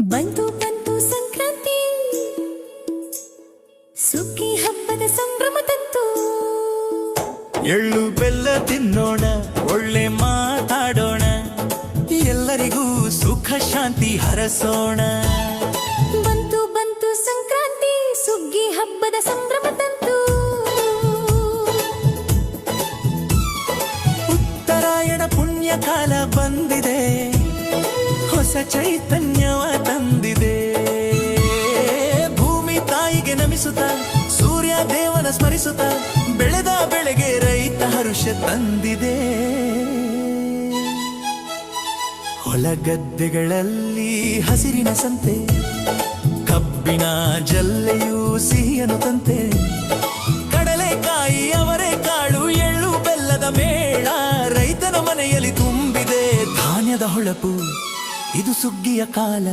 ಬಂತು ಬಂತು ಸಂಕ್ರಾಂತಿ. ಸುಗ್ಗಿ ಹಬ್ಬದ ಸಂಭ್ರಮ ತಂತು ಎಳ್ಳು ಬೆಲ್ಲ ತಿನ್ನೋಣ ಒಳ್ಳೆ ಮಾತಾಡೋಣ. ಎಲ್ಲರಿಗೂ ಸುಖ ಶಾಂತಿ ಹರಸೋಣ. ಬಂತು ಬಂತು ಸಂಕ್ರಾಂತಿ ಸುಗ್ಗಿ ಹಬ್ಬದ ಸಂಭ್ರಮ ತಂತು ಉತ್ತರಾಯಣ ಪುಣ್ಯ ಕಾಲ ಬಂದಿದೆ. ಹೊಸ ಚೈತನ್ಯವ ನಮಿಸುತ್ತ ಸೂರ್ಯ ದೇವನ ಸ್ಮರಿಸುತ್ತ, ಬೆಳೆದ ಬೆಳೆಗೆ ರೈತ ಹರುಷ ತಂದಿದೆ. ಹೊಲಗದ್ದೆಗಳಲ್ಲಿ ಹಸಿರಿನ ಸಂತೆ, ಕಬ್ಬಿನ ಜಲ್ಲೆಯೂ ಸಿಹಿಯನು ತಂತೆ. ಕಡಲೆಕಾಯಿ ಅವರೆಕಾಳು ಎಳ್ಳು ಬೆಲ್ಲದ ಮೇಳ ರೈತನ ಮನೆಯಲ್ಲಿ ತುಂಬಿದೆ. ಧಾನ್ಯದ ಹೊಳಪು, ಇದು ಸುಗ್ಗಿಯ ಕಾಲ.